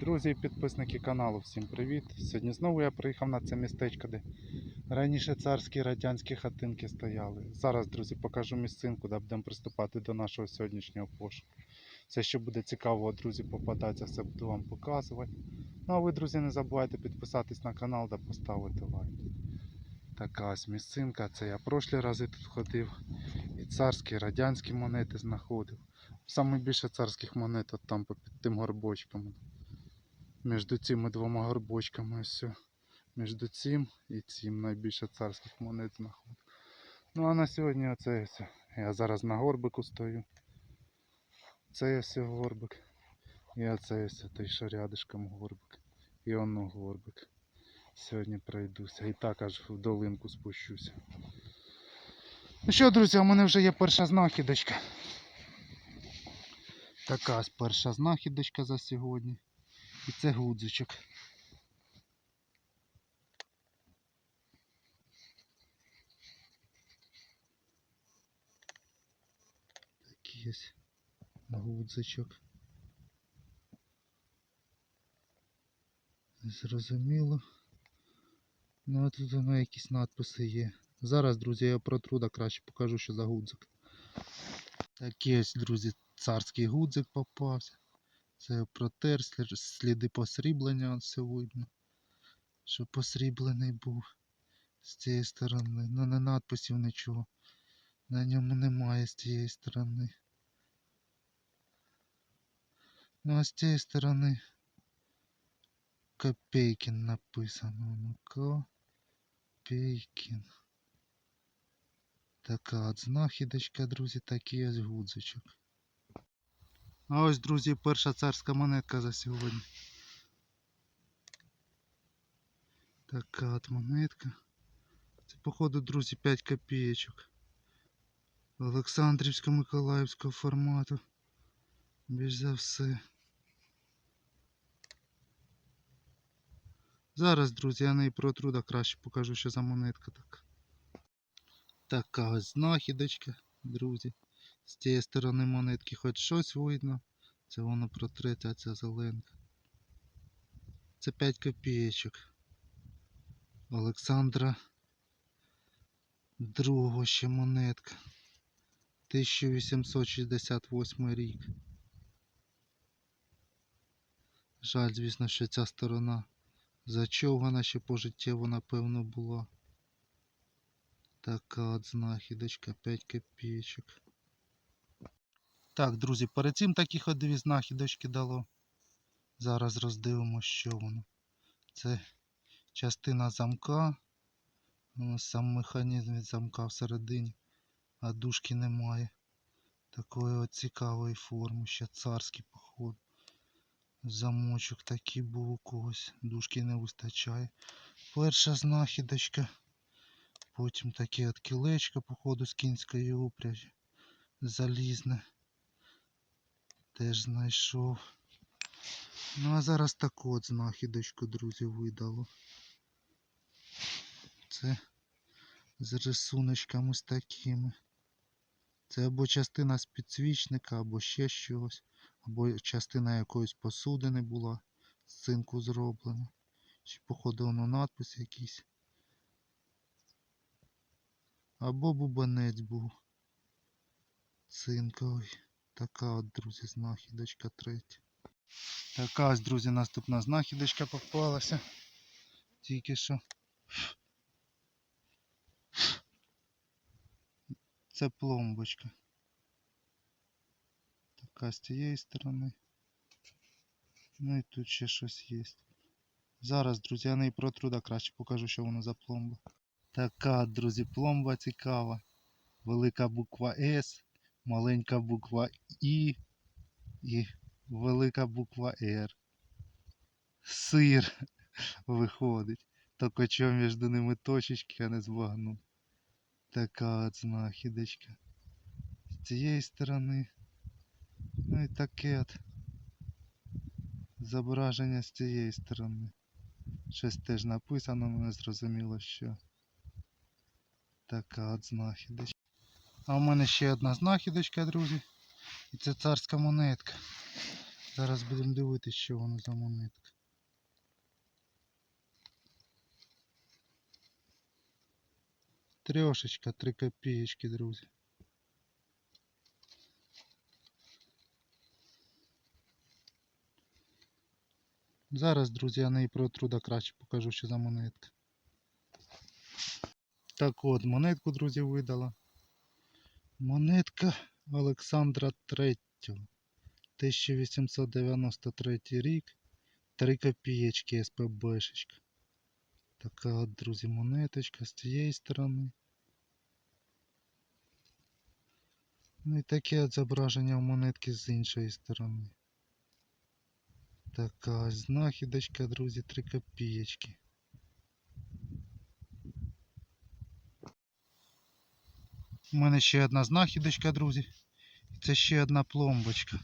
Друзі і підписники каналу, всім привіт! Сьогодні знову я приїхав на це містечко, де раніше царські радянські хатинки стояли. Зараз, друзі, покажу місцинку, де будемо приступати до нашого сьогоднішнього пошуку. Все, що буде цікавого, друзі, попадається, все буду вам показувати. Ну а ви, друзі, не забувайте підписатись на канал та поставити лайк. Така ось місцинка, це я прошлі рази тут ходив. І царські, і радянські монети знаходив. Саме більше царських монет от там під тим горбочком. Між цими двома горбочками ось. Між цим і цим найбільше царських монет знаходив. Ну а на сьогодні оце все. Я зараз на горбику стою. Це ось горбик. І оце ось той, що рядишком горбик. І воно горбик. Сьогодні пройдуся. І так аж в долинку спущуся. Ну що, друзі, у мене вже є перша знахідочка. Така перша знахідочка за сьогодні. І це гудзичок. Такий ось гудзичок. Зрозуміло. Ну а тут воно якісь надписи є. Зараз, друзі, я протру, да краще покажу, що за гудзик. Такий ось, друзі, царський гудзик попався. Це протер, сліди посріблення ось все видно. Що посріблений був з цієї сторони. Ну не надписів нічого. На ньому немає з цієї сторони. Ну а з цієї сторони Копейкін написано. Ну Копейкін. Така от знахідочка, друзі, такий ось гудзичок. А ось, друзі, перша царська монетка за сьогодні. Така от монетка. Це, походу, друзі, 5 копійочок. Олександрівсько-Миколаївського формату. Більш за все. Зараз, друзі, я неї протру, да краще покажу, що за монетка така. Така ось знахідочка, друзі. З цієї сторони монетки хоч щось видно. Це воно протрете, а це зеленка. Це 5 копійочок. Олександра другого ще монетка. 1868 рік. Жаль, звісно, що ця сторона зачовгана ще пожиттєво, напевно, була. Така от знахідочка, 5 копійочок. Так, друзі, перед цим таких от дві знахідочки дало. Зараз роздивимося, що воно. Це частина замка. Ну, Сам механізм від замка всередині, а дужки немає. Такої от цікавої форми, ще царський походу. Замочок такий був у когось, дужки не вистачає. Перша знахідочка. Потім таке от кілечко, походу, з кінської упряжі. Залізне. Теж знайшов. Ну а зараз таку от знахідочку, друзі, видало. Це з рисуночками з такими. Це або частина з підсвічника, або ще щось, або частина якоїсь посудини була з цинку зроблена. Чи походу воно надпис якийсь. Або бубанець був цинковий. Така от, друзі, знахідочка третя. Така ось, друзі, наступна знахідочка попалася. Тільки що. Це пломбочка. Така з цієї сторони. Ну і тут ще щось є. Зараз, друзі, я неї протру, да краще покажу, що воно за пломба. Така, друзі, пломба цікава. Велика буква С, маленька буква І і велика буква Р. Сир виходить. Тільки що між ними точечки, я не збагну. Така от знахідочка. З цієї сторони. Ну і таке от зображення з цієї сторони. Щось теж написано, але зрозуміло що. Така от знахідочка. А у мене ще одна знахідочка, друзі. І це царська монетка. Зараз будемо дивитися, що воно за монетка. Трьошечка, три копієчки, друзі. Зараз, друзі, я неї протру да краще покажу, що за монетка. Так от, монетку, друзі, видала. Монетка Олександра III. 1893 рік. 3 копієчки СПБшечка. Така от, друзі, монеточка з цієї сторони. Ну і таке от зображення монетки з іншої сторони. Така знахідочка, друзі, 3 копієчки. У мене ще одна знахідочка, друзі. Це ще одна пломбочка.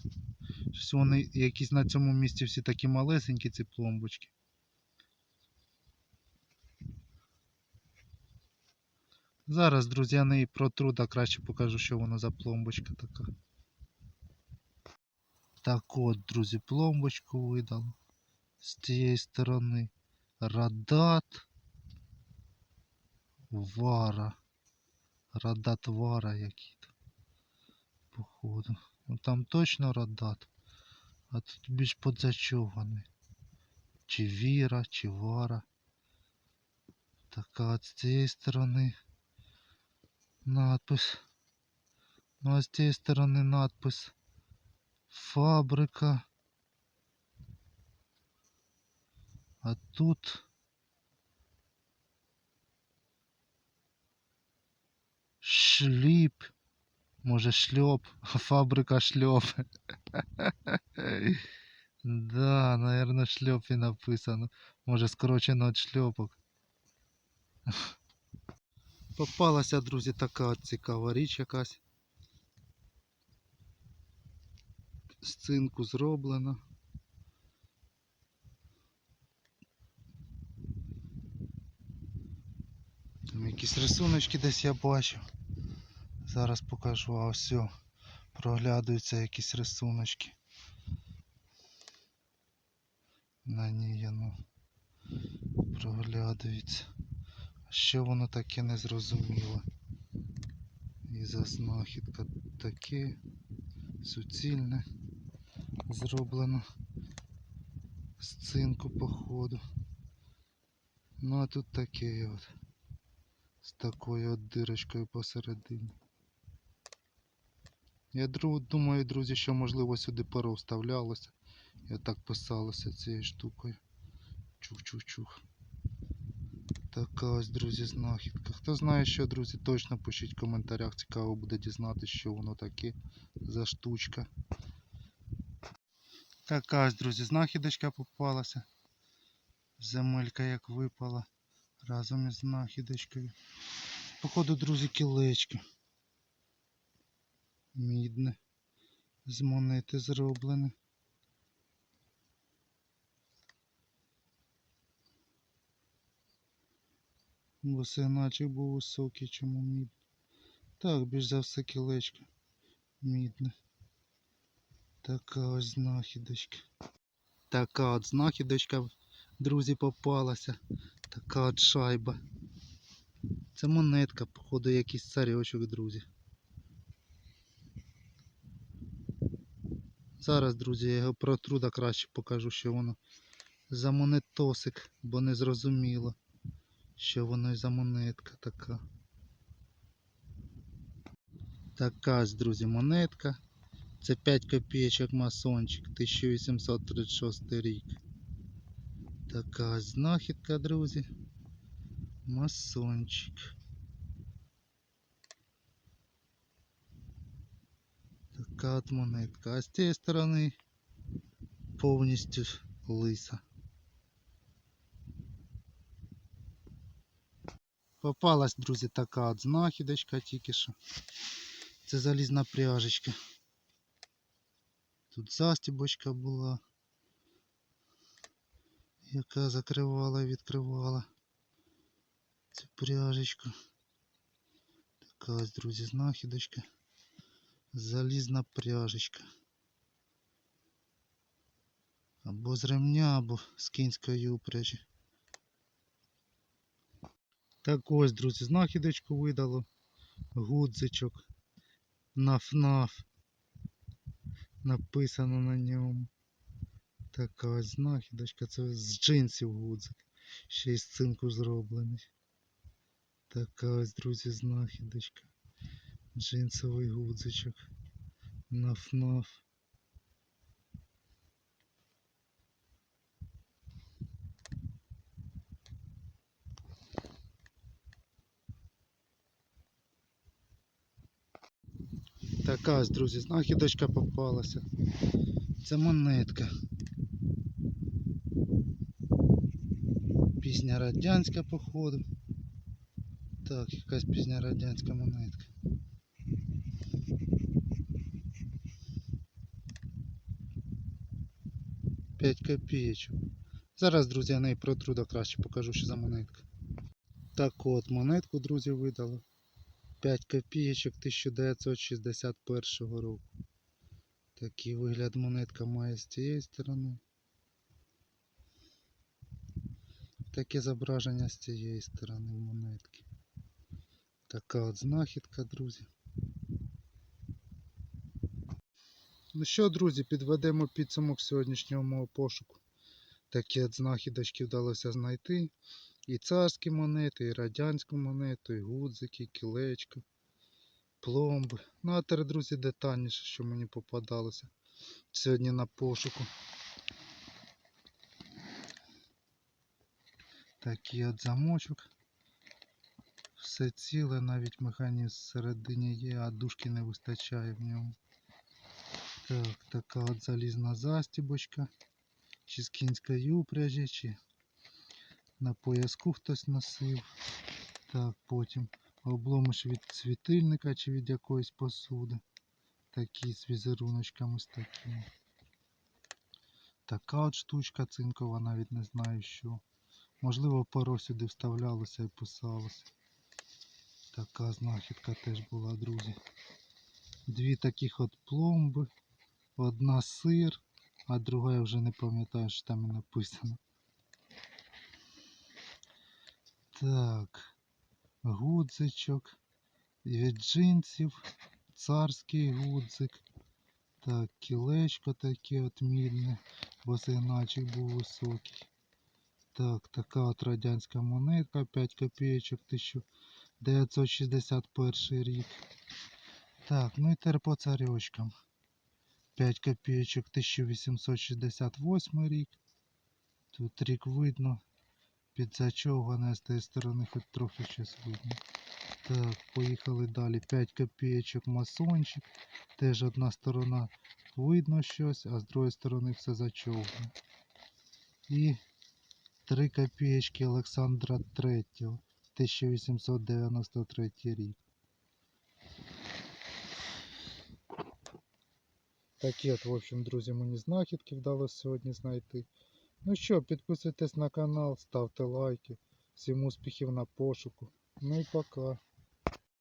Щось вони якісь на цьому місці всі такі малесенькі, ці пломбочки. Зараз, друзі, я неї протру, да краще покажу, що воно за пломбочка така. Так от, друзі, пломбочку видало. З цієї сторони Радат Вара. Радат Вара який-то. Походу. Ну там точно Радат. А тут більш подзачований. Чи Віра, чи Вара. Така от з цієї сторони надпис. Ну а з цієї сторони надпис Фабрика. А тут шліп. Може шльоп, фабрика шльоп. Да, наверное, і написано. Може скорочено від шльопок. Попалася, друзі, така цікава річ якась. З цинку зроблена. Там якісь рисуночки десь я бачив. Зараз покажу, а о, проглядуються якісь рисуночки. На ній ну, проглядується. Що воно таке незрозуміле? І за знахідка таке суцільне зроблено з цинку походу. Ну а тут таке от з такою от дирочкою посередині. Я думаю, друзі, що можливо сюди перо вставлялося. І так писалося цією штукою. Чух-чух-чух. Така ось, друзі, знахідка. Хто знає, що, друзі, точно пишіть в коментарях. Цікаво буде дізнатися, що воно таке за штучка. Така ось, друзі, знахідочка попалася. Земелька як випала разом із знахідочкою. Походу, друзі, кілечко. Мідне. З монети зроблене. Бо сигначик був високий, чому мідне. Так, більш за все кілечко. Мідне. Така ось знахідочка. Така от знахідочка, друзі, попалася. Така от шайба. Це монетка, походу, якийсь царьочок, друзі. Зараз, друзі, я його протру да краще покажу, що воно за монетосик, бо не зрозуміло, що воно і за монетка така. Така друзі, монетка. Це 5 копійочок масончик, 1836 рік. Така знахідка, друзі. Масончик. От монетка. А з цієї сторони повністю лиса. Попалась, друзі, така от знахідочка тільки що. Це залізна пряжечка. Тут застібочка була, яка закривала і відкривала цю пряжечку. Така ось, друзі. Залізна пряжечка. Або з ремня, або з кінської упряжі. Так ось, друзі, знахідочку видало. Гудзичок. Наф-наф. Написано на ньому. Така ось знахідочка. Це з джинсів гудзик. Ще й з цинку зроблений. Така ось, друзі, знахідочка. Джинсовий гудзичок. Наф-наф. Така ось, друзі, знахідочка попалася. Це монетка. Пізня радянська, походу. Так, якась пізня радянська монетка. П'ять копійочок. Зараз, друзі, я неї протру да краще покажу, що за монетка. Так от, монетку, друзі, видали. 5 копійочок 1961 року. Такий вигляд монетка має з цієї сторони. Таке зображення з цієї сторони монетки. Така от знахідка, друзі. Ну що, друзі, підведемо підсумок сьогоднішнього мого пошуку. Такі от знахідочки вдалося знайти. І царські монети, і радянську монету, і гудзики, кілечка, пломби. Ну а тепер, друзі, детальніше, що мені попадалося сьогодні на пошуку. Такий от замочок. Все ціле, навіть механізм всередині є, а дужки не вистачає в ньому. Так, така от залізна застібочка. Чи з кінської упряжі, чи на пояску хтось носив. Так, потім обломиш від світильника чи від якоїсь посуди. Такі з візеруночками з такими. Така от штучка цинкова, навіть не знаю що. Можливо, перо сюди вставлялося і писалося. Така знахідка теж була, друзі. Дві таких от пломби. Одна сир, а друга я вже не пам'ятаю, що там і написано. Так, гудзичок від джинсів, царський гудзик. Так, кілечко таке от мідне, бо сигнальчик був високий. Так, така от радянська монетка, 5 копійочок 1961 рік. Так, ну і тепер по царьочкам. 5 копійочок 1868 рік. Тут рік видно. Підзачовгане з тієї сторони хоч трохи щось видно. Так, поїхали далі. 5 копійочок масончик. Теж одна сторона видно щось, а з другої сторони все зачовгане. І 3 копійочки Олександра III, 1893 рік. Такі от, в общем, друзі, мені знахідки вдалося сьогодні знайти. Ну що, підписуйтесь на канал, ставте лайки. Всім успіхів на пошуку. Ну і пока.